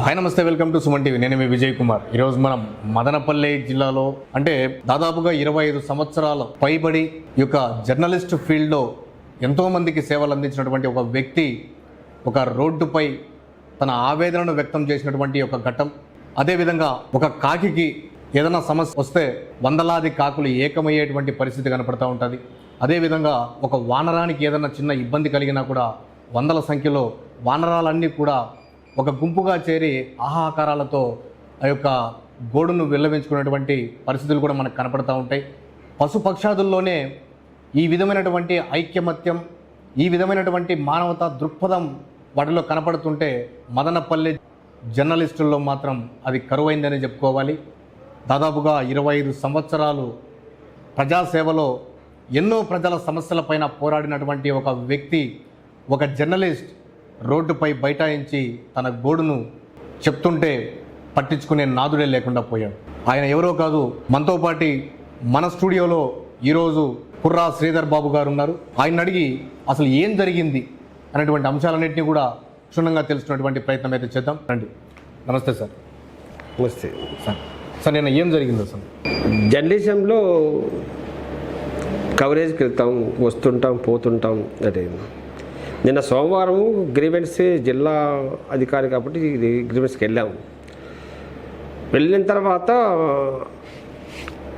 Hi నమస్తే welcome to Suman TV. నేను మీ విజయ్ కుమార్. ఈరోజు మనం మదనపల్లి జిల్లాలో అంటే దాదాపుగా ఇరవై ఐదు సంవత్సరాల పైబడి ఈ యొక్క జర్నలిస్ట్ ఫీల్డ్లో ఎంతోమందికి సేవలు అందించినటువంటి ఒక వ్యక్తి ఒక రోడ్డుపై తన ఆవేదనను వ్యక్తం చేసినటువంటి ఒక ఘట్టం. అదేవిధంగా ఒక కాకికి ఏదైనా సమస్య వస్తే వందలాది కాకులు ఏకమయ్యేటువంటి పరిస్థితి కనపడుతూ ఉంటుంది. అదేవిధంగా ఒక వానరానికి ఏదైనా చిన్న ఇబ్బంది కలిగినా కూడా వందల సంఖ్యలో వానరాలన్నీ కూడా ఒక గుంపుగా చేరి ఆహాకారాలతో ఆ యొక్క గోడును విల్లవించుకున్నటువంటి పరిస్థితులు కూడా మనకు కనపడుతూ ఉంటాయి. పశుపక్షాదుల్లోనే ఈ విధమైనటువంటి ఐక్యమత్యం ఈ విధమైనటువంటి మానవతా దృక్పథం వాటిలో కనపడుతుంటే మదనపల్లి జర్నలిస్టుల్లో మాత్రం అది కరువైందని చెప్పుకోవాలి. దాదాపుగా ఇరవై ఐదు సంవత్సరాలు ప్రజాసేవలో ఎన్నో ప్రజల సమస్యలపైన పోరాడినటువంటి ఒక వ్యక్తి ఒక జర్నలిస్ట్ రోడ్డుపై బైఠాయించి తన గోడును చెప్తుంటే పట్టించుకునే నాదుడే లేకుండా పోయాడు. ఆయన ఎవరో కాదు మనతో పాటి మన స్టూడియోలో ఈరోజు కుర్రా శ్రీధర్ బాబు గారు ఉన్నారు. ఆయన అడిగి అసలు ఏం జరిగింది అనేటువంటి అంశాలన్నింటినీ కూడా క్షుణ్ణంగా తెలుసుకున్నటువంటి ప్రయత్నం అయితే చేద్దాం. రండి. నమస్తే సార్. నమస్తే. సార్ సార్ నేను ఏం జరిగింది అసలు జర్నలిజంలో కవరేజ్కి వెళ్తాం వస్తుంటాం పోతుంటాం అదే. నిన్న సోమవారం గ్రీవెన్స్ జిల్లా అధికారి కాబట్టి ఇది గ్రీవెన్స్కి వెళ్ళాము వెళ్ళిన తర్వాత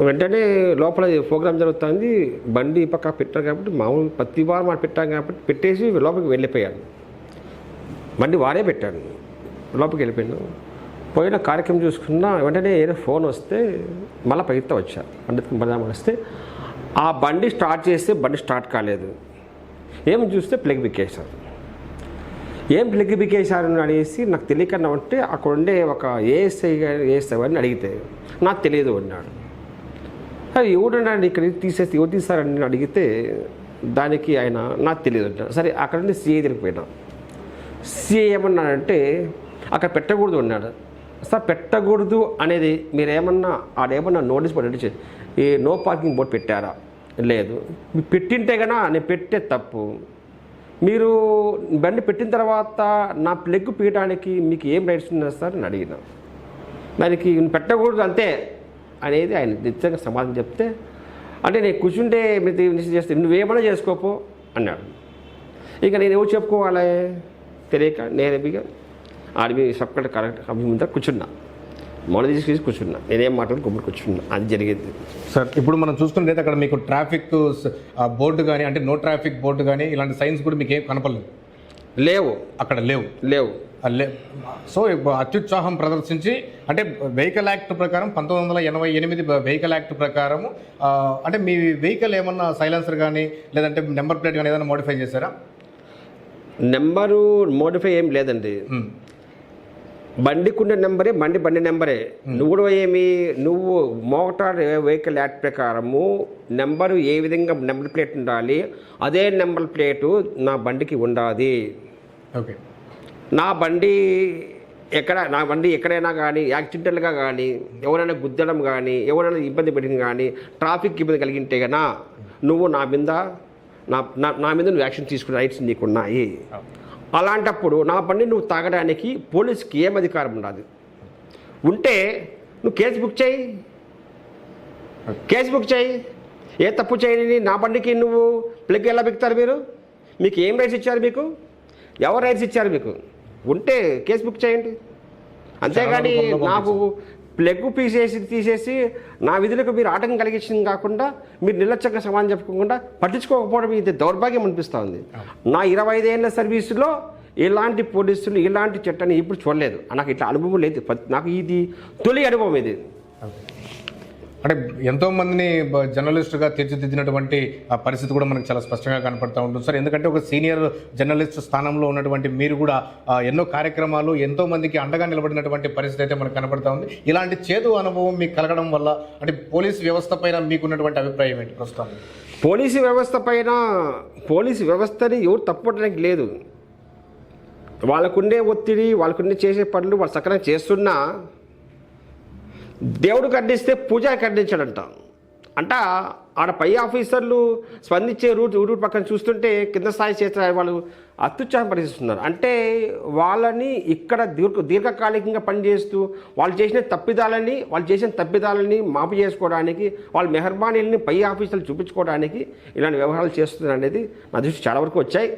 వెంటనే లోపల ప్రోగ్రామ్ జరుగుతుంది. బండి పక్క పెట్టారు కాబట్టి మామూలు ప్రతి వారం మనం పెట్టాం కాబట్టి పెట్టేసి లోపలికి వెళ్ళిపోయాను బండి వాడే పెట్టాను లోపలికి వెళ్ళిపోయాను పోయిన కార్యక్రమం చూసుకున్నా వెంటనే ఏదో ఫోన్ వస్తే మళ్ళీ పైతో వచ్చా బండి వస్తే ఆ బండి స్టార్ట్ చేస్తే బండి స్టార్ట్ కాలేదు. ఏం చూస్తే ప్లగ్ బిక్కేశారు ఏం ప్లగ్ బిక్కేశారు అని అడిగేసి నాకు తెలియకన్నా ఉంటే అక్కడ ఉండే ఒక ఏఎస్ఐ ఏఎస్ఐ అని అడిగితే నాకు తెలియదు అన్నాడు. అది ఎవడన్నాడు ఇక్కడ తీసేసి ఎవరు తీస్తారని నేను అడిగితే దానికి ఆయన నాకు తెలియదు అంటాడు. సరే అక్కడ నుండి సిఏ తిరిగిపోయినా సిఏ ఏమన్నాడంటే అక్కడ పెట్టకూడదు అన్నాడు. సార్ పెట్టకూడదు అనేది మీరేమన్నా ఆడేమన్నా నోటీస్ పడి ఈ నో పార్కింగ్ బోర్డు పెట్టారా? లేదు. పెట్టింటే కన్నా నేను పెట్టే తప్పు. మీరు బండి పెట్టిన తర్వాత నా ప్లెగ్ పీయడానికి మీకు ఏం రైట్స్ ఉన్నారు సార్ అని అడిగిన. దానికి పెట్టకూడదు అంతే అనేది ఆయన నిత్యంగా సమాధానం చెప్తే అంటే నేను కూర్చుంటే మీరు చేస్తే చేస్తే నువ్వేమైనా చేసుకోపో అన్నాడు. ఇక నేను ఎవరు చెప్పుకోవాలి? తెలియక నేను ఇక army sub collector correct office ముందర కూర్చున్నా. మొదలు తీసుకేసి కూర్చున్నా. నేనేం మాట్లాడి గుమ్మడి కూర్చున్నా. అది జరిగింది. సార్ ఇప్పుడు మనం చూసుకుంటే అక్కడ మీకు ట్రాఫిక్ బోర్డు కానీ అంటే నో ట్రాఫిక్ బోర్డు కానీ ఇలాంటి సైన్స్ కూడా మీకు ఏం కనపడలేదు? లేవు. అక్కడ లేవు. లేవు. సో అత్యుత్సాహం ప్రదర్శించి అంటే వెహికల్ యాక్ట్ ప్రకారం పంతొమ్మిది వందల ఎనభై ఎనిమిది వెహికల్ యాక్ట్ ప్రకారం అంటే మీ వెహికల్ ఏమన్నా సైలెన్సర్ కానీ లేదంటే నెంబర్ ప్లేట్ కానీ ఏదైనా మోడిఫై చేశారా? నెంబరు మోడిఫై ఏం లేదండి. బండికుండే నెంబరే బండి బండి నెంబరే. నువ్వు కూడా ఏమి నువ్వు మోటార్ వెహికల్ యాక్ట్ ప్రకారము నెంబరు ఏ విధంగా నెంబర్ ప్లేట్ ఉండాలి అదే నెంబర్ ప్లేటు నా బండికి ఉండాలి. ఓకే. నా బండి ఎక్కడ నా బండి ఎక్కడైనా కానీ యాక్సిడెంటల్గా కానీ ఎవరైనా గుద్దడం కానీ ఎవరైనా ఇబ్బంది పెట్టిన కానీ ట్రాఫిక్ ఇబ్బంది కలిగింటే గనా నువ్వు నా మీద నా నా- నా మీద నువ్వు యాక్షన్ తీసుకునే రైట్స్ నీకున్నాయి. అలాంటప్పుడు నా బండి నువ్వు తాగడానికి పోలీస్కి ఏం అధికారం ఉండదు? ఉంటే నువ్వు కేసు బుక్ చేయి. కేసు బుక్ చేయి. ఏ తప్పు చేయని నా బండికి నువ్వు ప్లగ్ ఎలా బిక్తారు మీరు? మీకు ఏం రైట్స్ ఇచ్చారు మీకు? ఎవరు రైట్స్ ఇచ్చారు మీకు? ఉంటే కేసు బుక్ చేయండి. అంతేగాని నాకు ప్లగ్ తీసేసి తీసేసి నా విధులకు మీరు ఆటంకం కలిగించింది కాకుండా మీరు నిర్లక్ష్యంగా సమాధానం చెప్పకుండా పట్టించుకోకపోవడం ఇది దౌర్భాగ్యం అనిపిస్తూ ఉంది. నా ఇరవై ఐదేళ్ళ సర్వీసులో ఇలాంటి పోలీసులు ఇలాంటి చట్టాన్ని ఇప్పుడు చూడలేదు. నాకు ఇట్లా అనుభవం లేదు. నాకు ఇది తొలి అనుభవం ఇది. అంటే ఎంతో మందిని బ- జర్నలిస్టుగా తీర్చిదిద్దినటువంటి ఆ పరిస్థితి కూడా మనకు చాలా స్పష్టంగా కనపడతా ఉంటుంది. సార్ ఎందుకంటే ఒక సీనియర్ జర్నలిస్ట్ స్థానంలో ఉన్నటువంటి మీరు కూడా ఎన్నో కార్యక్రమాలు ఎంతో మందికి అండగా నిలబడినటువంటి పరిస్థితి అయితే మనకు కనపడతా ఉంది. ఇలాంటి చేదు అనుభవం మీకు కలగడం వల్ల అంటే పోలీస్ వ్యవస్థ పైన మీకున్నటువంటి అభిప్రాయం ఏంటి ప్రస్తుతం? పోలీసు వ్యవస్థ పైన పోలీసు వ్యవస్థని ఎవరు తప్పడానికి లేదు. వాళ్ళకుండే ఒత్తిడి వాళ్ళకుండే చేసే పనులు వాళ్ళు సక్రమంగా చేస్తున్నా దేవుడు ఖండిస్తే పూజ ఖండించడంట. అంట ఆడ పై ఆఫీసర్లు స్పందించే రూట్ రూట్ పక్కన చూస్తుంటే కింద స్థాయి చేసిన వాళ్ళు అత్యుత్సాహం పరిశీలిస్తున్నారు అంటే వాళ్ళని ఇక్కడ దీర్ఘ దీర్ఘకాలికంగా పనిచేస్తూ వాళ్ళు చేసిన తప్పిదాలని వాళ్ళు చేసిన తప్పిదాలని మాపు చేసుకోవడానికి వాళ్ళ మెహర్బానీలని పై ఆఫీసర్లు చూపించుకోవడానికి ఇలాంటి వ్యవహారాలు చేస్తున్నారు అనేది నా దృష్టి చాలా వరకు వచ్చాయి.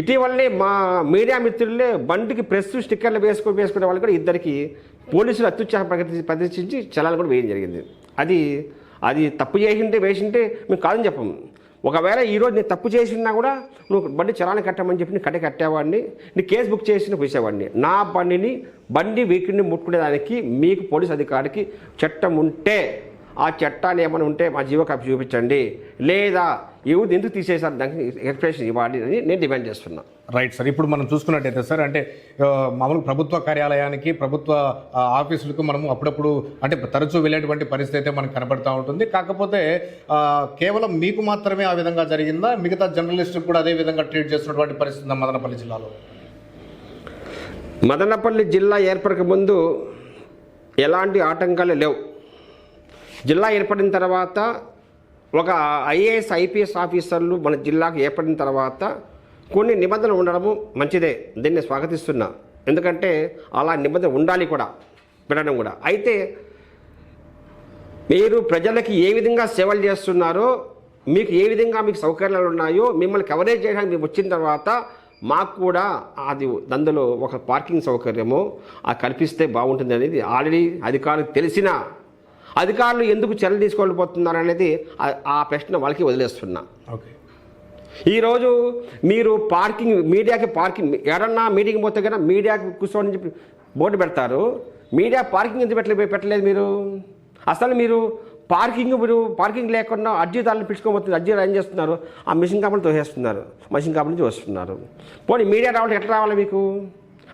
ఇటీవలనే మా మీడియా మిత్రులే బండికి ప్రెస్ స్టిక్కర్లు వేసుకొని వేసుకునే వాళ్ళు కూడా ఇద్దరికి పోలీసులు అత్యుత్సాహం ప్రకటి ప్రదర్శించి చలాలు కూడా వేయడం జరిగింది. అది అది తప్పు చేసింటే వేసింటే మేము కాదని చెప్పము ఒకవేళ ఈరోజు నేను తప్పు చేసినా కూడా నువ్వు బండి చలాన్ని కట్టమని చెప్పి నేను కట్ట కట్టేవాడిని నీ కేసు బుక్ చేసి పూసేవాడిని నా బండిని బండి వీకిని ముట్టుకునేదానికి మీకు పోలీస్ అధికారికి చట్టం ఉంటే ఆ చట్టాన్ని ఏమైనా ఉంటే మా జీవో కాపీ చూపించండి. లేదా ఎవరు ఎందుకు తీసేశారు దానికి ఎక్స్ప్లెనేషన్ ఇవ్వాలి అని నేను డిమాండ్ చేస్తున్నా. రైట్ సార్ ఇప్పుడు మనం చూసుకున్నట్టయితే సార్ అంటే మామూలు ప్రభుత్వ కార్యాలయానికి ప్రభుత్వ ఆఫీసులకు మనము అప్పుడప్పుడు అంటే తరచూ వెళ్ళేటువంటి పరిస్థితి అయితే మనకు కనబడతా ఉంటుంది. కాకపోతే కేవలం మీకు మాత్రమే ఆ విధంగా జరిగిందా? మిగతా జర్నలిస్టులు కూడా అదే విధంగా ట్రీట్ చేస్తున్నటువంటి పరిస్థితి మదనపల్లి జిల్లాలో? మదనపల్లి జిల్లా ఏర్పడక ముందు ఎలాంటి ఆటంకాలు లేవు. జిల్లా ఏర్పడిన తర్వాత ఒక ఐఏఎస్ ఐపీఎస్ ఆఫీసర్లు మన జిల్లాకు ఏర్పడిన తర్వాత కొన్ని నిబంధనలు ఉండడము మంచిదే. దీన్ని స్వాగతిస్తున్నా. ఎందుకంటే అలా నిబంధన ఉండాలి కూడా పెట్టడం కూడా. అయితే మీరు ప్రజలకి ఏ విధంగా సేవలు చేస్తున్నారో మీకు ఏ విధంగా మీకు సౌకర్యాలు ఉన్నాయో మిమ్మల్ని కవరేజ్ చేయడానికి మేము వచ్చిన తర్వాత మాకు కూడా అది అందులో ఒక పార్కింగ్ సౌకర్యము ఆ కల్పిస్తే బాగుంటుంది అనేది ఆల్రెడీ అధికారులకు తెలిసిన అధికారులు ఎందుకు చర్యలు తీసుకోలేకపోతున్నారు అనేది ఆ- ప్రశ్న వాళ్ళకి వదిలేస్తున్నా. ఓకే. ఈరోజు మీరు పార్కింగ్ మీడియాకి పార్కింగ్ ఎవరన్నా మీటింగ్ పోతే కన్నా మీడియాకి కూర్చోని చెప్పి బోర్డు పెడతారు. మీడియా పార్కింగ్ ఎందుకు పెట్టలేదు పెట్టలేదు మీరు? అసలు మీరు పార్కింగ్ మీరు పార్కింగ్ లేకుండా అర్జీదారులు పిలుచుకోబోతుంది అర్జీలు ఏం చేస్తున్నారు. ఆ మిషన్ కంపెనీ తోసేస్తున్నారు. మిషన్ కంపెనీ నుంచి వస్తున్నారు. పోనీ మీడియా రావాలంటే ఎట్లా రావాలి మీకు?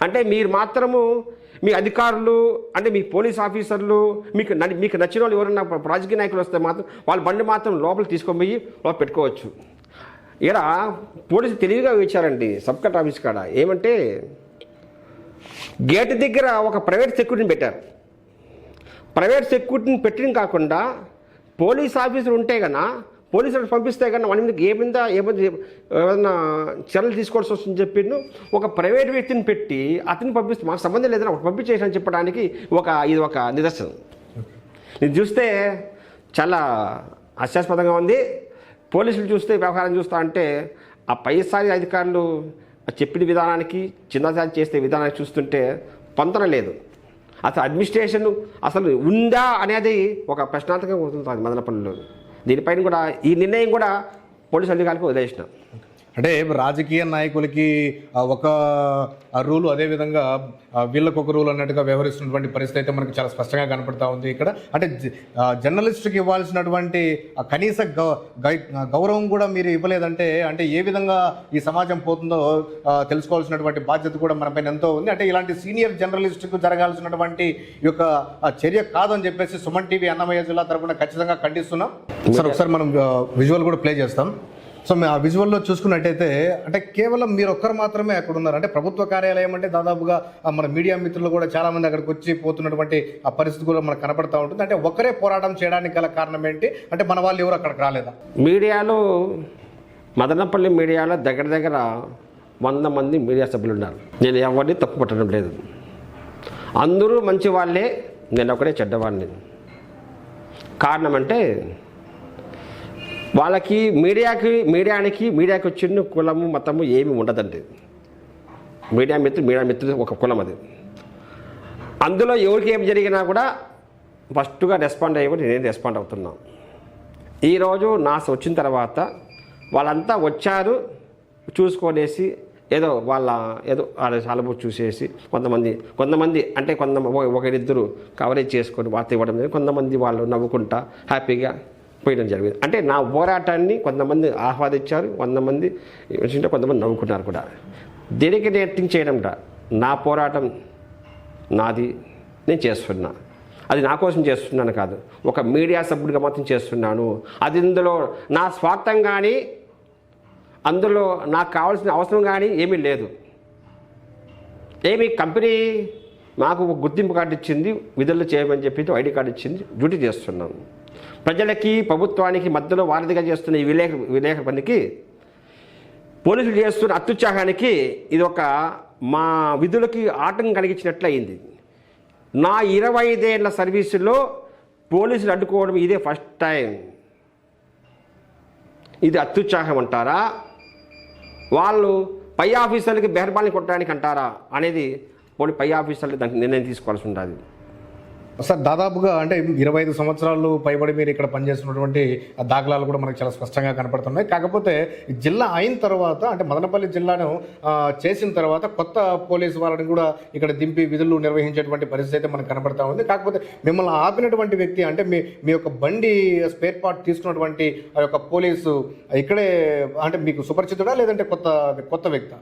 అంటే మీరు మాత్రము మీ అధికారులు అంటే మీ పోలీస్ ఆఫీసర్లు మీకు న- మీకు నచ్చిన వాళ్ళు ఎవరైనా రాజకీయ నాయకులు వస్తే మాత్రం వాళ్ళ బండి మాత్రం లోపల తీసుకొని పోయి లోపల పెట్టుకోవచ్చు. ఇక్కడ పోలీసు తెలివిగా ఇచ్చారండి సబ్ కట్ ఆఫీస్ కాడ. ఏమంటే గేట్ దగ్గర ఒక ప్రైవేట్ సెక్యూరిటీని పెట్టారు. ప్రైవేట్ సెక్యూరిటీని పెట్టడం కాకుండా పోలీస్ ఆఫీసర్ ఉంటే కన్నా పోలీసులు పంపిస్తే కన్నా వాడి మీద ఏ మీద ఏమైనా ఏమైనా చర్యలు తీసుకోవాల్సి వస్తుందని చెప్పి ఒక ప్రైవేట్ వ్యక్తిని పెట్టి అతన్ని పంపిస్తే మాకు సంబంధం లేదని ఒకటి పంపించేసాను చెప్పడానికి ఒక ఇది ఒక నిదర్శనం. ఇది చూస్తే చాలా హాస్యాస్పదంగా ఉంది. పోలీసులు చూస్తే వ్యవహారం చూస్తా అంటే ఆ పై స్థాయి అధికారులు చెప్పిన విధానానికి చిన్నసారి చేసే విధానాన్ని చూస్తుంటే పొంతన లేదు. అసలు అడ్మినిస్ట్రేషన్ అసలు ఉందా అనేది ఒక ప్రశ్నార్థకంగా ఉంటుంది మదనపల్లిలో దీనిపైన కూడా ఈ నిర్ణయం కూడా పోలీసు అధికారులకు వదిలేసిన. అంటే రాజకీయ నాయకులకి ఒక రూలు అదేవిధంగా వీళ్ళకి ఒక రూల్ అన్నట్టుగా వ్యవహరిస్తున్నటువంటి పరిస్థితి అయితే మనకు చాలా స్పష్టంగా కనపడతా ఉంది ఇక్కడ. అంటే జర్నలిస్టుకి ఇవ్వాల్సినటువంటి కనీస గౌ- గై- గౌరవం కూడా మీరు ఇవ్వలేదంటే అంటే ఏ విధంగా ఈ సమాజం పోతుందో తెలుసుకోవాల్సినటువంటి బాధ్యత కూడా మన పైన ఎంతో ఉంది. అంటే ఇలాంటి సీనియర్ జర్నలిస్టుకు జరగాల్సినటువంటి ఈ యొక్క చర్య కాదని చెప్పేసి సుమన్ టీవీ అన్నమయ్య జిల్లా తరపున ఖచ్చితంగా ఖండిస్తున్నాం. సార్ ఒకసారి మనం విజువల్ కూడా ప్లే చేస్తాం. సో మేము ఆ విజువల్లో చూసుకున్నట్టయితే అంటే కేవలం మీరు ఒక్కరు మాత్రమే అక్కడ ఉన్నారు అంటే ప్రభుత్వ కార్యాలయం అంటే దాదాపుగా మన మీడియా మిత్రులు కూడా చాలామంది అక్కడికి వచ్చి పోతున్నటువంటి ఆ పరిస్థితి కూడా మనకు కనపడతా ఉంటుంది. అంటే ఒక్కరే పోరాటం చేయడానికి గల కారణం ఏంటి? అంటే మన వాళ్ళు ఎవరు అక్కడికి రాలేదా? మీడియాలో మదనపల్లి మీడియాలో దగ్గర దగ్గర వంద మంది మీడియా సభ్యులు ఉన్నారు నేను ఎవరిని తప్పు పట్టడం లేదు. అందరూ మంచి వాళ్ళే నేను ఒకటే చెడ్డవాడిని. కారణం అంటే వాళ్ళకి మీడియాకి మీడియానికి మీడియాకి వచ్చిన కులము మతము ఏమి ఉండదండి. మీడియా మిత్రులు మీడియా మిత్రులు ఒక కులం అది. అందులో ఎవరికి ఏం జరిగినా కూడా ఫస్ట్గా రెస్పాండ్ అయ్యి నేను రెస్పాండ్ అవుతున్నాను ఈరోజు నాస్ వచ్చిన తర్వాత వాళ్ళంతా వచ్చారు చూసుకొనేసి ఏదో వాళ్ళ ఏదో వాళ్ళ సాలబు చూసేసి కొంతమంది కొంతమంది అంటే కొంత ఒకరిద్దరు కవరేజ్ చేసుకొని వార్త ఇవ్వడం కొంతమంది వాళ్ళు నవ్వుకుంటా హ్యాపీగా పోయడం జరిగింది. అంటే నా పోరాటాన్ని కొంతమంది ఆహ్వాదించారు కొంతమంది ఏంటంటే కొంతమంది నవ్వుకున్నారు కూడా. దీనికి నేను చేయడం కూడా నా పోరాటం నాది నేను చేస్తున్నా. అది నా కోసం చేస్తున్నాను కాదు. ఒక మీడియా సభ్యుడిగా మాత్రం చేస్తున్నాను. అది ఇందులో నా స్వార్థం కానీ అందులో నాకు కావాల్సిన అవసరం కానీ ఏమీ లేదు. ఏమి కంపెనీ మాకు ఒక గుర్తింపు కార్డు ఇచ్చింది విధులు చేయమని చెప్పి ఐడి కార్డు ఇచ్చింది డ్యూటీ చేస్తున్నాను ప్రజలకి ప్రభుత్వానికి మధ్యలో వారధిగా చేస్తున్న ఈ విలేక విలేక పనికి పోలీసులు చేస్తున్న అత్యుత్సాహానికి ఇది ఒక మా విధులకి ఆటంకం కలిగించినట్లు అయింది నా ఇరవై ఐదేళ్ళ సర్వీసులో పోలీసులు అడ్డుకోవడం ఇదే ఫస్ట్ టైం. ఇది అత్యుత్సాహం అంటారా? వాళ్ళు పై ఆఫీసర్లకి బెహర్బాల్ని కొట్టడానికి అంటారా అనేది పోనీ పై ఆఫీసర్లు దానికి నిర్ణయం తీసుకోవాల్సి ఉంటుంది సార్ దాదాపుగా అంటే ఇరవై ఐదు సంవత్సరాలు పైబడి మీరు ఇక్కడ పనిచేస్తున్నటువంటి దాఖలాలు కూడా మనకు చాలా స్పష్టంగా కనపడుతున్నాయి. కాకపోతే జిల్లా అయిన తర్వాత అంటే మదనపల్లి జిల్లాను చేసిన తర్వాత కొత్త పోలీసు వాళ్ళని కూడా ఇక్కడ దింపి విధులు నిర్వహించేటువంటి పరిస్థితి అయితే మనకు కనపడతా ఉంది. కాకపోతే మిమ్మల్ని ఆపినటువంటి వ్యక్తి అంటే మీ మీ యొక్క బండి స్పేర్ పార్ట్ తీసుకున్నటువంటి ఆ యొక్క పోలీసు ఇక్కడే అంటే మీకు సుపరిచితుడా లేదంటే కొత్త కొత్త వ్యక్తి?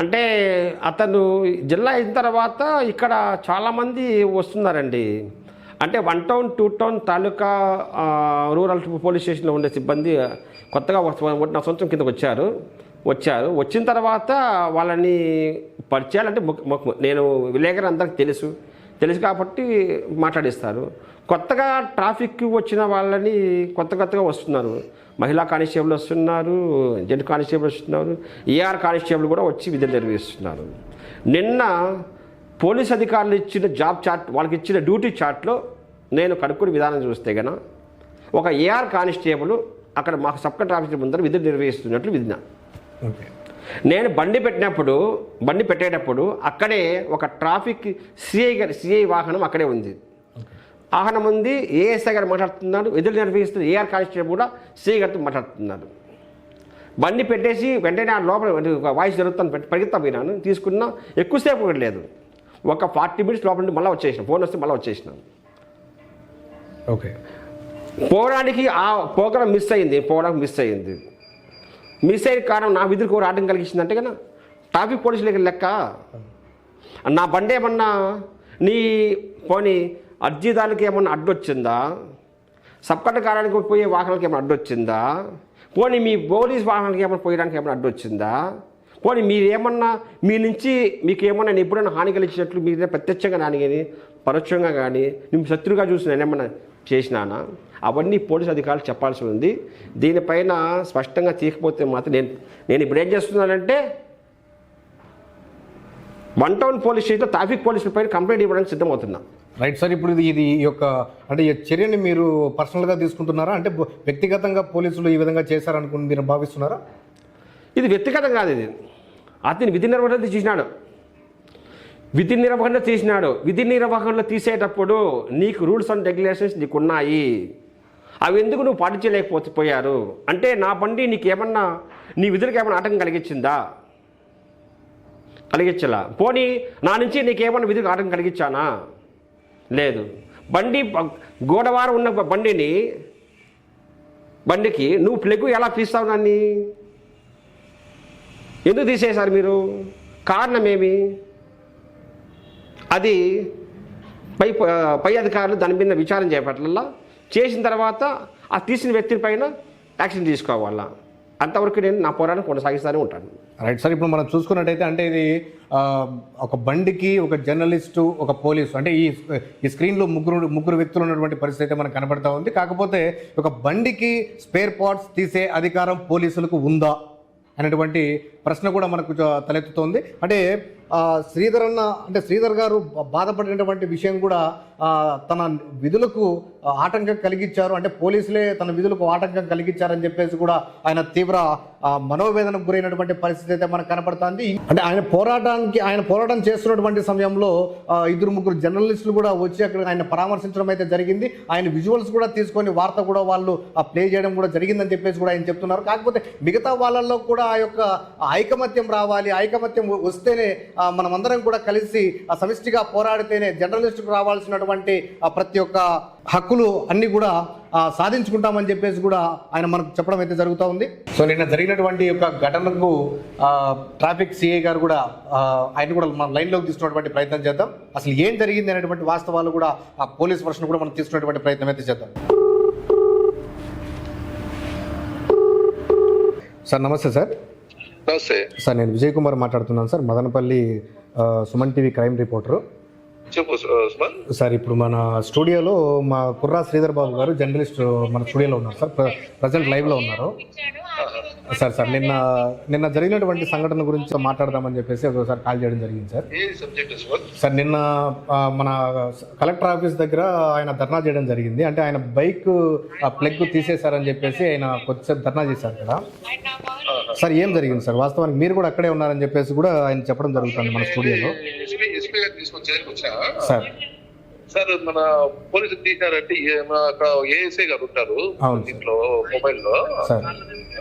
అంటే అతను జిల్లా అయిన తర్వాత ఇక్కడ చాలామంది వస్తున్నారండి. అంటే one town two town taluka rural police స్టేషన్లో ఉండే సిబ్బంది కొత్తగా నా సొంతం కిందకు వచ్చారు. వచ్చారు. వచ్చిన తర్వాత వాళ్ళని పరిచయాలంటే నేను విలేకరు అందరికి తెలుసు. తెలుసు కాబట్టి మాట్లాడిస్తారు. కొత్తగా ట్రాఫిక్ వచ్చిన వాళ్ళని కొత్త కొత్తగా వస్తున్నారు. మహిళా కానిస్టేబుల్ వస్తున్నారు జెంట్ కానిస్టేబుల్ వస్తున్నారు ఏఆర్ కానిస్టేబుల్ కూడా వచ్చి విధులు నిర్వహిస్తున్నారు. నిన్న పోలీస్ అధికారులు ఇచ్చిన జాబ్ చార్ట్ వాళ్ళకి ఇచ్చిన డ్యూటీ చార్ట్లో నేను కనుక్కుని విధానం చూస్తే గన ఒక ఏఆర్ కానిస్టేబుల్ అక్కడ మాకు సబ్ కలెక్టర్ ఆఫీస్ ముందర విధులు నిర్వహిస్తున్నట్లు విధిన. ఓకే. నేను బండి పెట్టినప్పుడు బండి పెట్టేటప్పుడు అక్కడే ఒక ట్రాఫిక్ సిఐ గారి సిఐ వాహనం అక్కడే ఉంది. వాహనం ఉంది ఏఎస్ఐ గారు మాట్లాడుతున్నాడు విధులు నిర్వహిస్తున్న ఏఆర్ కానిస్టేబుల్ కూడా సిఐ గారితో మాట్లాడుతున్నాడు బండి పెట్టేసి వెంటనే ఆ లోపల వాయిస్ జరుగుతాను పెట్టి పరిగెత్తా పోయినాను తీసుకున్నా ఎక్కువసేపు లేదు. ఒక ఫార్టీ మినిట్స్ లోపల నుండి మళ్ళీ వచ్చేసిన ఫోన్ వస్తే మళ్ళీ వచ్చేసినాను ఓకే. పోవడానికి ఆ ప్రోగ్రామ్ మిస్ అయింది పోవడానికి మిస్ అయింది. మిస్ అయిన కారణం నా విధులకు కూడా ఆటం కలిగించింది అంటే కదా? ట్రాఫిక్ పోలీసులకి లెక్క. నా బండి ఏమన్నా నీ పోనీ అర్జీదారులకి ఏమన్నా అడ్డొచ్చిందా? సబ్కట్ కారానికి పోయే వాహనాలకి ఏమైనా అడ్డొచ్చిందా? పోనీ మీ పోలీస్ వాహనాలకి ఏమైనా పోయడానికి ఏమైనా అడ్డొచ్చిందా? పోనీ మీరేమన్నా మీ నుంచి మీకు ఏమన్నా నేను ఎప్పుడైనా హాని కలిగించినట్లు మీరే ప్రత్యక్షంగా నాని కానీ పరోక్షంగా కానీ నేను శత్రుగా చూసి నేనేమన్నా చేసినానా? అవన్నీ పోలీస్ అధికారులు చెప్పాల్సి ఉంది. దీనిపైన స్పష్టంగా తీయకపోతే మాత్రం నేను నేను ఇప్పుడు ఏం చేస్తున్నానంటే వన్ టౌన్ పోలీస్ స్టేషన్లో ట్రాఫిక్ పోలీసుల పైన కంప్లైంట్ ఇవ్వడానికి సిద్ధమవుతున్నా. రైట్ సార్ ఇప్పుడు ఇది ఇది ఈ యొక్క అంటే ఈ చర్యని మీరు పర్సనల్గా తీసుకుంటున్నారా? అంటే వ్యక్తిగతంగా పోలీసులు ఈ విధంగా చేశారనుకుని మీరు భావిస్తున్నారా? ఇది వ్యక్తిగతం కాదు ఇది. అతని విధి నిర్వహణ తీసినాడు. విధి నిర్వహణ తీసినాడు. విధి నిర్వహణలో తీసేటప్పుడు నీకు రూల్స్ అండ్ రెగ్యులేషన్స్ నీకు ఉన్నాయి అవి ఎందుకు నువ్వు పాటించలేకపోతే పోయారు అంటే నా బండి నీకేమన్నా నీ విధులకు ఏమైనా ఆటంకం కలిగించిందా? కలిగించలా. పోనీ నా నుంచి నీకేమన్నా విధులకు ఆటంకం కలిగించానా? లేదు. బండి గోడవారం ఉన్న బండిని బండికి నువ్వు ప్లగ్ ఎలా తీస్తావు దాన్ని? ఎందుకు తీసేశారు మీరు? కారణమేమి? అది పై పై అధికారులు దాని మీద విచారం చేపట్టాల? చేసిన తర్వాత ఆ తీసిన వ్యక్తి పైన యాక్షన్ తీసుకోవాలా? అంతవరకు నేను నా పోరాటం కొనసాగిస్తూనే ఉంటాను. రైట్ సార్ ఇప్పుడు మనం చూసుకున్నట్టయితే అంటే ఇది ఒక బండికి ఒక జర్నలిస్టు ఒక పోలీసు అంటే ఈ ఈ స్క్రీన్లో ముగ్గురు ముగ్గురు వ్యక్తులు ఉన్నటువంటి పరిస్థితి అయితే మనకు కనబడతా ఉంది. కాకపోతే ఒక బండికి స్పేర్ పార్ట్స్ తీసే అధికారం పోలీసులకు ఉందా? అనేటువంటి ప్రశ్న కూడా మనకు తలెత్తుతోంది. అంటే శ్రీధర్ అన్న అంటే శ్రీధర్ గారు బాధపడినటువంటి విషయం కూడా తన విధులకు ఆటంకం కలిగించారు అంటే పోలీసులే తన విధులకు ఆటంకం కలిగించారని చెప్పేసి కూడా ఆయన తీవ్ర మనోవేదనకు గురైనటువంటి పరిస్థితి అయితే మనకు కనపడుతుంది. అంటే ఆయన పోరాటానికి ఆయన పోరాటం చేస్తున్నటువంటి సమయంలో ఇద్దరు ముగ్గురు జర్నలిస్టులు కూడా వచ్చి అక్కడ ఆయన పరామర్శించడం అయితే జరిగింది. ఆయన విజువల్స్ కూడా తీసుకొని వార్త కూడా వాళ్ళు ప్లే చేయడం కూడా జరిగిందని చెప్పేసి కూడా ఆయన చెప్తున్నారు. కాకపోతే మిగతా వాళ్ళల్లో కూడా ఆ యొక్క ఐకమత్యం రావాలి. ఐకమత్యం వస్తేనే ఆ, మనమందరం కూడా కలిసి ఆ సమిష్టిగా పోరాడితేనే జర్నలిస్టుకు రావాల్సినటువంటి ఆ, ప్రతి ఒక్క హక్కులు అన్ని కూడా ఆ, సాధించుకుంటామని చెప్పేసి కూడా ఆయన మనకు చెప్పడం అయితే జరుగుతూ ఉంది. సో నిన్న జరిగినటువంటి యొక్క ఘటనకు ఆ, ట్రాఫిక్ సిఐ గారు కూడా ఆయన కూడా మన లైన్లోకి తీసుకున్నటువంటి ప్రయత్నం చేద్దాం. అసలు ఏం జరిగింది అనేటువంటి వాస్తవాలు కూడా ఆ పోలీస్ వర్షన్ కూడా మనం తీసుకున్నటువంటి ప్రయత్నం అయితే చేద్దాం. సార్ నమస్తే సార్. నమస్తే. సార్ నేను విజయ్ కుమార్ మాట్లాడుతున్నాను sir. Madanapalle Suman TV crime reporter. చెప్పు సార్ ఇప్పుడు మన స్టూడియోలో మా కుర్రా శ్రీధర్ బాబు గారు జర్నలిస్ట్ మన స్టూడియోలో ఉన్నారు సార్. ప్ర- ప్రజెంట్ లైవ్లో ఉన్నారు. సార్ సార్ నిన్న నిన్న జరిగినటువంటి సంఘటన గురించి మాట్లాడదామని చెప్పేసి ఒకసారి కాల్ చేయడం జరిగింది సార్. ఏ సబ్జెక్ట్ ఉస్మాన్ సార్ నిన్న మన కలెక్టర్ ఆఫీస్ దగ్గర ఆయన ధర్నా చేయడం జరిగింది. అంటే ఆయన బైక్ ఆ ప్లగ్ తీసేశారని చెప్పేసి ఆయన కొద్దిసేపు ధర్నా చేశారు కదా. సార్ ఏం జరిగింది సార్? వాస్తవానికి మీరు కూడా అక్కడే ఉన్నారని చెప్పేసి కూడా ఆయన చెప్పడం జరుగుతుంది మన స్టూడియోలో. వచ్చా సార్. సార్ మన పోలీసులు తీశారంటే ఏఎస్ఐ గారు ఉంటారు. దీంట్లో మొబైల్లో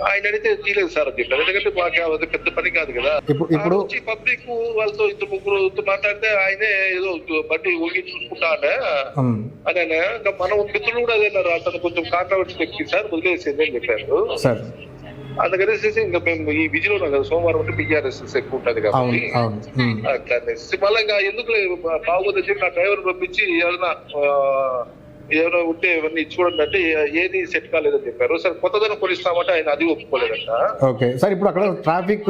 ఆయన అడిగితే తీయలేదు సార్ అని చెప్పారు ఎందుకంటే మాకు అది పెద్ద పని కాదు కదా. ఇప్పుడు ఇప్పుడు పబ్లిక్ వాళ్ళతో ఇద్దరు ముగ్గురు మాట్లాడితే ఆయనే ఏదో బండి ఊగి చూసుకుంటా అని ఆయన ఇంకా మన మిత్రులు కూడా అదే అతను కొంచెం కాంట్రవర్సీ వ్యక్తి సార్ వదిలేసేది అని చెప్పారు. సార్. అందుకనేసి ఇంకా మేము ఈ విజిలో కదా సోమవారం అంటే పిఆర్ఎస్ ఎక్కువ ఉంటది కాబట్టి. అట్లా మళ్ళీ ఇంకా ఎందుకు బాగోదని చెప్పి నా డ్రైవర్ పంపించి ఏదైనా ఏమైనా ఉంటే ఇవన్నీ చూడండి అంటే ఏది సెట్ కాలేదని చెప్పారు. సరే కొత్తదనం కొనిస్తామంటే ఆయన అది ఒప్పుకోలేదంట. ఓకే. సార్ ఇప్పుడు అక్కడ ట్రాఫిక్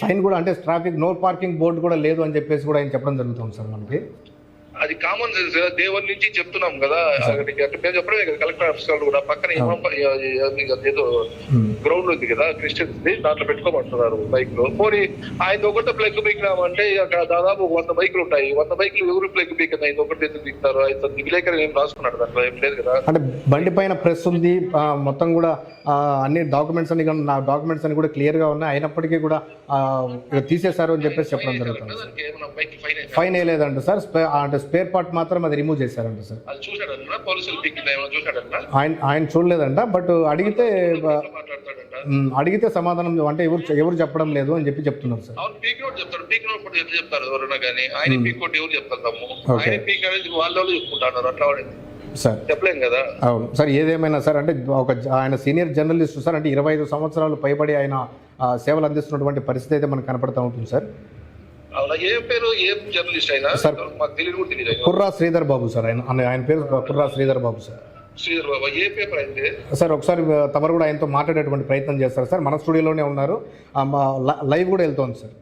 సైన్ కూడా అంటే ట్రాఫిక్ నో పార్కింగ్ బోర్డు కూడా లేదు అని చెప్పేసి కూడా ఆయన చెప్పడం జరుగుతుంది సార్ మనకి. అది కామన్ సెన్స్ కదా దేవుని నుంచి చెప్తున్నాం కదా. మేము చెప్పడమే కదా కలెక్టర్ ఆఫీస్ వాళ్ళు కూడా. పక్కన ఏదో గ్రౌండ్ ఉంది కదా క్రిస్టియన్స్ దాంట్లో పెట్టుకోమంటున్నారు బైక్లో పోనీ ఆయన ఒకటి ప్లగ్ బీకినామంటే అక్కడ దాదాపు వంద బైకులు ఉంటాయి. వంద బైకులు ఎవరు ప్లగ్ బీక్ ఆయన ఒకటి ఎందుకు దిగుతారు ఆయన విలేకరు ఏం రాసుకున్నాడు దాంట్లో? ఏం లేదు కదా. అంటే బండి పైన ప్రెస్ ఉంది. మొత్తం కూడా అన్ని డాక్యుమెంట్స్ అన్ని నా డాక్యుమెంట్స్ అన్ని కూడా క్లియర్గా ఉన్నాయి. అయినప్పటికీ కూడా తీసేశారు అని చెప్పేసి చెప్పడం జరుగుతుంది. ఫైన్ వేయలేదంట సార్. అంటే స్పేర్ పార్ట్ మాత్రం అది రిమూవ్ చేశారంట సార్ ఆయన ఆయన చూడలేదంట బట్ అడిగితే అడిగితే సమాధానం అంటే ఎవరు ఎవరు చెప్పడం లేదు అని చెప్పి చెప్తున్నారు సార్ పీక్ చెప్తారు ఎవరైనా కానీ ఆయన ఎవరు. ఆయన అనేది వాళ్ళ చెప్పుకుంటున్నారు అట్లా సార్ చెప్పలేం కదా? అవును. సార్ ఏదేమైనా సార్ అంటే ఒక ఆయన సీనియర్ జర్నలిస్ట్ సార్ అంటే ఇరవై ఐదు సంవత్సరాలు పైబడి ఆయన సేవలు అందిస్తున్నటువంటి పరిస్థితి అయితే మనకు కనపడతా ఉంటుంది సార్ అవునా ఏం పేరు ఏం జర్నలిస్ట్ అయినా సార్. మాకు తెలియదు కూడా తెలియదు. ఆయన. కుర్రా శ్రీధర్ బాబు సార్ ఆయన ఆయన- పేరు కుర్రా శ్రీధర్ బాబు సార్. శ్రీధర్ బాబా ఏ పేపర్ అయితే సార్ ఒకసారి తమరు కూడా ఆయనతో మాట్లాడేటువంటి ప్రయత్నం చేస్తారు సార్. మన స్టూడియోలోనే ఉన్నారు. లైవ్ కూడా వెళ్తోంది సార్.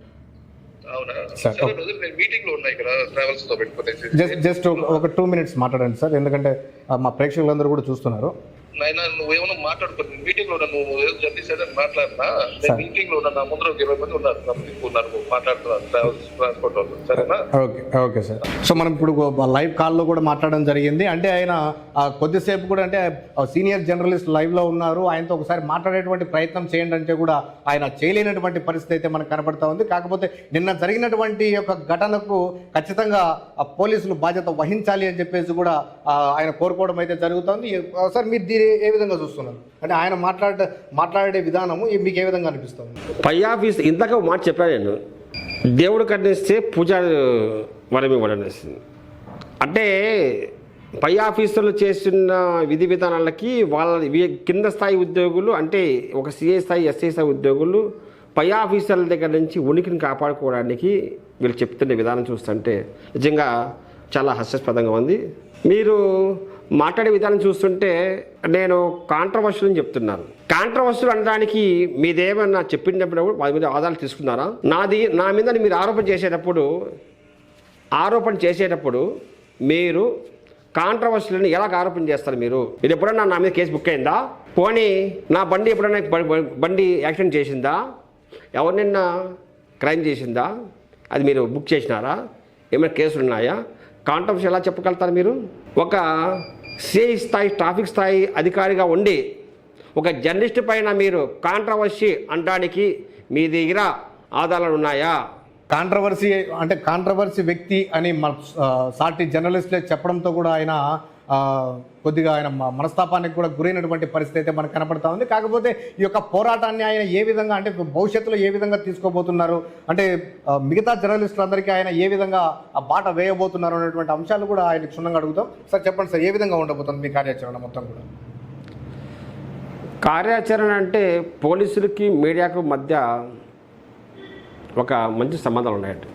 జస్ట్ జస్ట్ ఒక- టూ మినిట్స్ మాట్లాడండి సార్. ఎందుకంటే మా ప్రేక్షకులందరూ కూడా చూస్తున్నారు. నాయన నువ్వేమన్నా మాట్లాడుకో మీటింగ్లో నువ్వు ఏదో జర్నలిస్ట్ అయితే మాట్లాడినా నేను. మీటింగ్లో నా ముందర ఒక ఇరవై మంది ఉన్నారు కంపెనీకి ఉన్నారు మాట్లాడుతున్నారు ట్రావెల్స్ ట్రాన్స్పోర్ట్ వాళ్ళు సరేనా? Okay okay sir. సో మనం ఇప్పుడు లైవ్ కాల్లో కూడా మాట్లాడడం జరిగింది. అంటే ఆయన కొద్దిసేపు కూడా అంటే సీనియర్ జర్నలిస్ట్ లైవ్లో ఉన్నారు. ఆయనతో ఒకసారి మాట్లాడేటువంటి ప్రయత్నం చేయండి అంటే కూడా ఆయన చేయలేనటువంటి పరిస్థితి అయితే మనకు కనబడతా ఉంది. కాకపోతే నిన్న జరిగినటువంటి యొక్క ఘటనకు ఖచ్చితంగా పోలీసులు బాధ్యత వహించాలి అని చెప్పేసి కూడా ఆయన కోరుకోవడం అయితే జరుగుతుంది. సార్ మీరు దీన్ని ఏ విధంగా చూస్తున్నారు? అంటే ఆయన మాట్లాడే మాట్లాడే విధానము మీకు ఏ విధంగా అనిపిస్తుంది? పై ఆఫీస్ ఇందాక మాట చెప్పాను నేను. దేవుడు కట్టిస్తే పూజారి వరం ఇవ్వడం అంటే పై ఆఫీసులు చేస్తున్న విధి విధానాలకి వాళ్ళ కింద స్థాయి ఉద్యోగులు అంటే ఒక సిఏ స్థాయి ఎస్ఐ స్థాయి ఉద్యోగులు పై ఆఫీసర్ల దగ్గర నుంచి ఉనికిని కాపాడుకోవడానికి వీళ్ళు చెప్తున్న విధానం చూస్తుంటే నిజంగా చాలా హాస్యాస్పదంగా ఉంది. మీరు మాట్లాడే విధానం చూస్తుంటే నేను కాంట్రవర్షియల్ అని చెప్తున్నాను. కాంట్రవర్షియల్ అనడానికి మీదేమన్నా చెప్పినప్పుడు వాళ్ళ మీద ఆధారాలు తీసుకున్నారా? నాది నా మీద మీరు ఆరోపణ చేసేటప్పుడు ఆరోపణ చేసేటప్పుడు మీరు కాంట్రవర్షియల్ని ఎలా ఆరోపణ చేస్తారు మీరు? ఇది ఎప్పుడన్నా నా మీద కేసు బుక్ అయిందా? పోనీ నా బండి ఎప్పుడైనా బండి యాక్సిడెంట్ చేసిందా? ఎవరినైనా క్రైమ్ చేసిందా? అది మీరు బుక్ చేసినారా? ఏమైనా కేసులు ఉన్నాయా కాంటమ్స్ ఎలా చెప్పగలుగుతారు మీరు? ఒక సిఐ స్థాయి ట్రాఫిక్ స్థాయి అధికారిగా ఉండి ఒక జర్నలిస్ట్ పైన మీరు కాంట్రవర్సీ అనడానికి మీ దగ్గర ఆధారాలు ఉన్నాయా? కాంట్రవర్సీ అంటే కాంట్రవర్సీ వ్యక్తి అని మన సాటి జర్నలిస్టులే చెప్పడంతో కూడా ఆయన కొద్దిగా ఆయన మనస్తాపానికి కూడా గురైనటువంటి పరిస్థితి అయితే మనకు కనపడతా ఉంది. కాకపోతే ఈ యొక్క పోరాటాన్ని ఆయన ఏ విధంగా అంటే భవిష్యత్తులో ఏ విధంగా తీసుకోబోతున్నారు? అంటే మిగతా మిగతా జర్నలిస్టులందరికీ ఆయన ఏ విధంగా ఆ బాట వేయబోతున్నారు అనేటువంటి అంశాలు కూడా ఆయన క్షుణ్ణంగా అడుగుతాం. సార్ చెప్పండి సార్ ఏ విధంగా ఉండబోతుంది మీ కార్యాచరణ మొత్తం కూడా? కార్యాచరణ అంటే పోలీసులకి మీడియాకు మధ్య ఒక మంచి సంబంధాలు ఉన్నాయండి.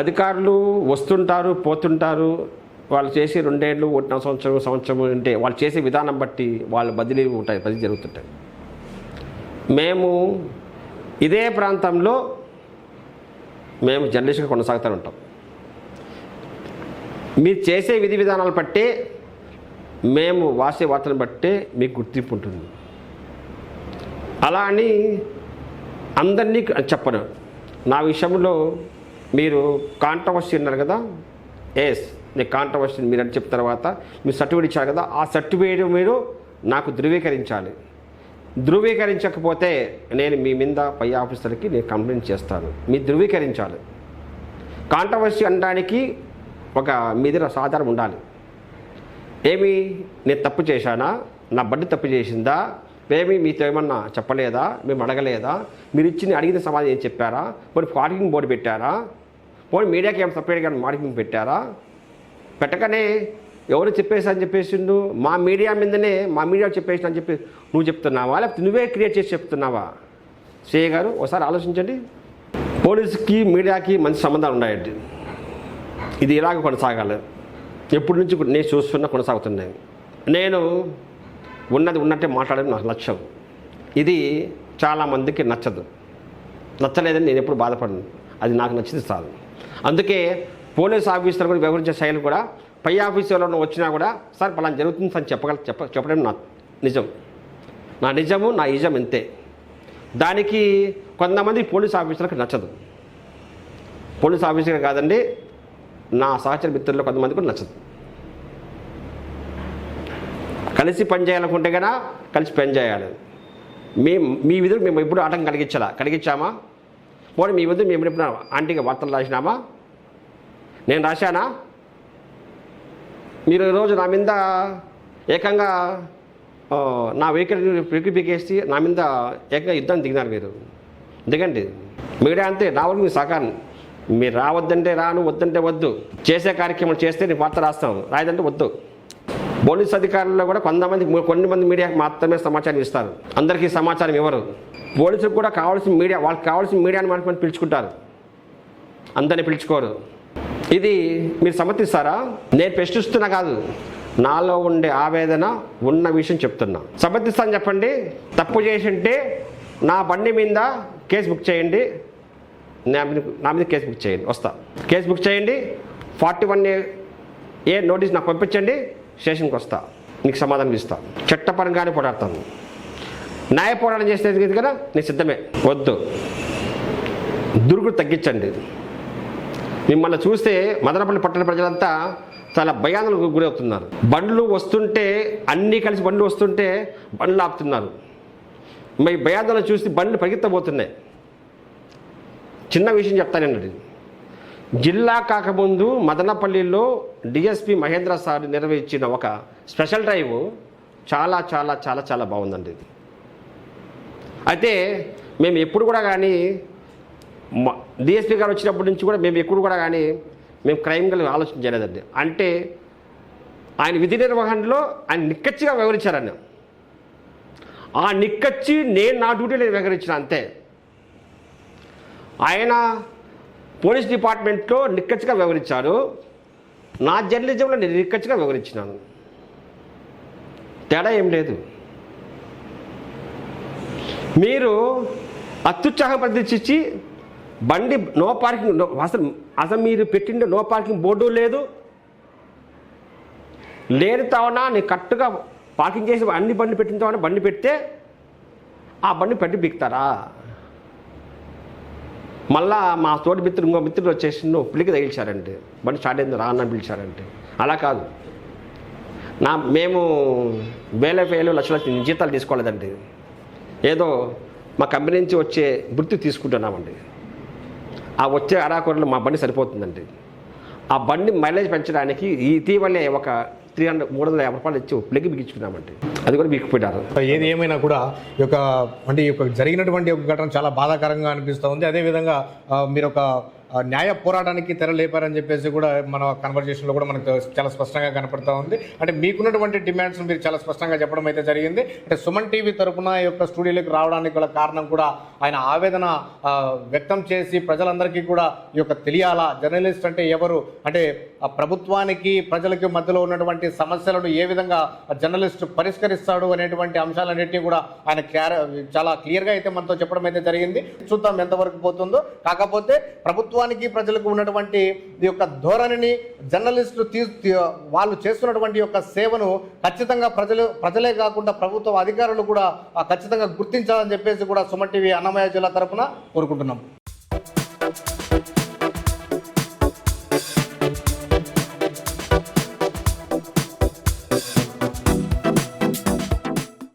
అధికారులు వస్తుంటారు పోతుంటారు వాళ్ళు చేసి రెండేళ్ళు ఒకటిన సంవత్సరం సంవత్సరం ఉంటే వాళ్ళు చేసే విధానం బట్టి వాళ్ళు బదిలీ ఉంటాయి బదిలీ జరుగుతుంటాయి. మేము ఇదే ప్రాంతంలో మేము జర్నలిస్ట్గా కొనసాగుతూ ఉంటాం. మీరు చేసే విధి విధానాలు బట్టే మేము వాసే వార్తలను బట్టే మీకు గుర్తింపు ఉంటుంది. అలా అని అందరినీ చెప్పను. నా విషయంలో మీరు కాంట్రవర్సీ ఉన్నారు కదా? ఎస్ నేను కాంట్రవర్సీ మీరు అని చెప్పిన తర్వాత మీరు సర్టిఫికేట్ ఇచ్చారు కదా ఆ సర్టిఫికేట్ మీరు నాకు ధృవీకరించాలి. ధృవీకరించకపోతే నేను మీ మీద పై ఆఫీసర్కి నేను కంప్లైంట్ చేస్తాను. మీరు ధృవీకరించాలి. కాంట్రవర్సీ అనడానికి ఒక మీ దగ్గర సాధారణ ఉండాలి. ఏమి నేను తప్పు చేశానా? నా బండి తప్పు చేసిందా? ఏమి మీతో ఏమన్నా చెప్పలేదా? మేము అడగలేదా? మీరు ఇచ్చిన అడిగిన సమాధానం ఏం చెప్పారా? పోనీ పార్కింగ్ బోర్డు పెట్టారా? పోనీ మీడియాకి ఏమైనా సపరేట్గా మార్కింగ్ పెట్టారా? పెట్టకనే ఎవరు చెప్పేసి అని చెప్పేసిండు? మా మీడియా మీదనే మా మీడియా చెప్పేసిన అని చెప్పి నువ్వు చెప్తున్నావా? లేకపోతే నువ్వే క్రియేట్ చేసి చెప్తున్నావా? సిఏ గారు ఒకసారి ఆలోచించండి. పోలీసుకి మీడియాకి మంచి సంబంధాలు ఉన్నాయండి. ఇది ఇలాగ కొనసాగాలి? ఎప్పటి నుంచి నేను చూస్తున్నా కొనసాగుతున్నాయి. నేను ఉన్నది ఉన్నట్టే మాట్లాడడం నాకు లక్ష్యం ఇది చాలామందికి నచ్చదు. నచ్చలేదని నేను ఎప్పుడు బాధపడను. అది నాకు నచ్చింది చాలు. అందుకే పోలీస్ ఆఫీసర్ కూడా వివరించే శైలి కూడా పై ఆఫీసర్లో వచ్చినా కూడా సార్ పలానా జరుగుతుంది అని చెప్పగల చెప్ప చెప్పడం నా నిజం. నా నిజము నా నిజం ఇంతే. దానికి కొంతమంది పోలీస్ ఆఫీసర్లకు నచ్చదు. పోలీస్ ఆఫీసర్ కాదండి నా సహచర మిత్రుల్లో కొంతమంది కూడా నచ్చదు. కలిసి పని చేయాలనుకుంటే కలిసి పనిచేయాలి మీ మీ విధులు మేము ఎప్పుడు ఆటంకం కలిగించాలా. కలిగించామా? పోనీ మీ విధులు మేము ఎప్పుడు ఆంటీగా వార్తలు రాసినామా? నేను రాశానా? మీరు ఈరోజు నా మీద ఏకంగా నా వెహికల్ వెహికల్ పీకేసి నా మీద ఏకంగా యుద్ధం దిగినారు మీరు. దిగండి మీడియా అంతే నా వరకు మీ సహకారం. మీరు రావద్దంటే రాను వద్దంటే వద్దు. చేసే కార్యక్రమం చేస్తే నేను వార్త రాస్తాం రాయదంటే వద్దు. పోలీస్ అధికారుల్లో కూడా కొంతమంది కొన్ని మంది మీడియాకి మాత్రమే సమాచారం ఇస్తారు. అందరికీ సమాచారం ఇవ్వరు. పోలీసులకు కూడా కావాల్సిన మీడియా వాళ్ళకి కావాల్సిన మీడియాని మనకి పిలుచుకుంటారు. అందరిని పిలుచుకోరు. ఇది మీరు సమర్థిస్తారా నేను ప్రశ్నిస్తున్నా కాదు. నాలో ఉండే ఆవేదన ఉన్న విషయం చెప్తున్నా. సమర్థిస్తాను చెప్పండి. తప్పు చేసి ఉంటే నా బండి మీద కేసు బుక్ చేయండి. నా మీద నా మీద కేసు బుక్ చేయండి. వస్తా. కేసు బుక్ చేయండి. ఫార్టీ వన్ ఏ నోటీస్ నాకు పంపించండి. స్టేషన్కి వస్తా. నీకు సమాధానం ఇస్తా. చట్టపరంగానే పోరాడతాను. న్యాయ పోరాటం చేసేది కదా? నేను సిద్ధమే. వద్దు. దుర్గుడు తగ్గించండి. మిమ్మల్ని చూస్తే మదనపల్లి పట్టణ ప్రజలంతా చాలా భయాందోళనకు గురవుతున్నారు. బండ్లు వస్తుంటే అన్నీ కలిసి బండ్లు వస్తుంటే బండ్లు ఆపుతున్నారు. మీ భయాందోళన చూసి బండ్లు పరిగెత్తబోతున్నాయి. చిన్న విషయం చెప్తానండి జిల్లా కాకముందు మదనపల్లిలో డిఎస్పి మహేంద్ర సార్ నిర్వహించిన ఒక స్పెషల్ డ్రైవ్ చాలా చాలా చాలా చాలా బాగుందండి. ఇది అయితే మేము ఎప్పుడు కూడా కానీ డిఎస్పీ గారు వచ్చినప్పటి నుంచి కూడా మేము ఎప్పుడు కూడా కానీ మేము క్రైమ్ గల ఆలోచన చేయలేదండి. అంటే ఆయన విధి నిర్వహణలో ఆయన నిక్కచ్చిగా వివరించారన్న ఆ నిక్కచ్చి నేను నా డ్యూటీలో వివరించిన అంతే. ఆయన పోలీస్ డిపార్ట్మెంట్లో నిక్కచ్చిగా వివరించారు నా జర్నలిజంలో నేను నిక్కచ్చిగా వివరించినాను తేడా ఏం లేదు. మీరు అత్యుత్సాహం ప్రదర్శించి బండి నో పార్కింగ్ అసలు అసలు మీరు పెట్టిండే నో పార్కింగ్ బోర్డు లేదు. లేని తావన నేను కరెక్ట్గా పార్కింగ్ చేసి అన్ని బండి పెట్టిన తావన బండి పెడితే ఆ బండి పెట్టి బిక్తారా మళ్ళా మా తోటి మిత్రుడు ఇంకో మిత్రుడు వచ్చేసి నువ్వు పులికి తగిలిచారంటే బండి స్టార్ట్ అయింది రా అన్న పిలిచారంటే. అలా కాదు. నా మేము వేల వేలు లక్షల జీతాలు తీసుకోలేదండి. ఏదో మా కంపెనీ నుంచి వచ్చే వృత్తి తీసుకుంటున్నామండి. ఆ వచ్చే అరాకొరలో మా బండి సరిపోతుందండి. ఆ బండి మైలేజ్ పెంచడానికి ఇటీవలే ఒక త్రీ హండ్రెడ్ మూడు వందల యాభై రూపాయలు ఇచ్చి ప్లగ్ బిగించుకున్నామండి. అది కూడా బిగిపోయారు ఏది ఏమైనా కూడా ఈ యొక్క అంటే ఈ యొక్క జరిగినటువంటి ఒక ఘటన చాలా బాధాకరంగా అనిపిస్తూ ఉంది. అదేవిధంగా మీరు ఒక న్యాయ పోరాటానికి తెరలేపారని చెప్పేసి కూడా మన కన్వర్జేషన్లో కూడా మనకు చాలా స్పష్టంగా కనపడతా ఉంది. అంటే మీకున్నటువంటి డిమాండ్స్ మీరు చాలా స్పష్టంగా చెప్పడం అయితే జరిగింది. అంటే సుమన్ టీవీ తరఫున ఈ యొక్క స్టూడియోలోకి రావడానికి గల కారణం కూడా ఆయన ఆవేదన వ్యక్తం చేసి ప్రజలందరికీ కూడా ఈ యొక్క తెలియాలా? జర్నలిస్ట్ అంటే ఎవరు? అంటే ప్రభుత్వానికి ప్రజలకి మధ్యలో ఉన్నటువంటి సమస్యలను ఏ విధంగా జర్నలిస్ట్ పరిష్కరిస్తాడు అనేటువంటి అంశాలన్నింటినీ కూడా ఆయన క్లార చాలా క్లియర్గా అయితే మనతో చెప్పడం అయితే జరిగింది. చూద్దాం ఎంతవరకు పోతుందో. కాకపోతే ప్రభుత్వానికి ప్రజలకు ఉన్నటువంటి ఈ యొక్క ధోరణిని జర్నలిస్టులు తీ వాళ్ళు చేస్తున్నటువంటి యొక్క సేవను ఖచ్చితంగా ప్రజలు ప్రజలే కాకుండా ప్రభుత్వ అధికారులు కూడా ఖచ్చితంగా గుర్తించాలని చెప్పేసి కూడా సుమన్ టీవీ అన్నమయ్య జిల్లా తరపున కోరుకుంటున్నాం.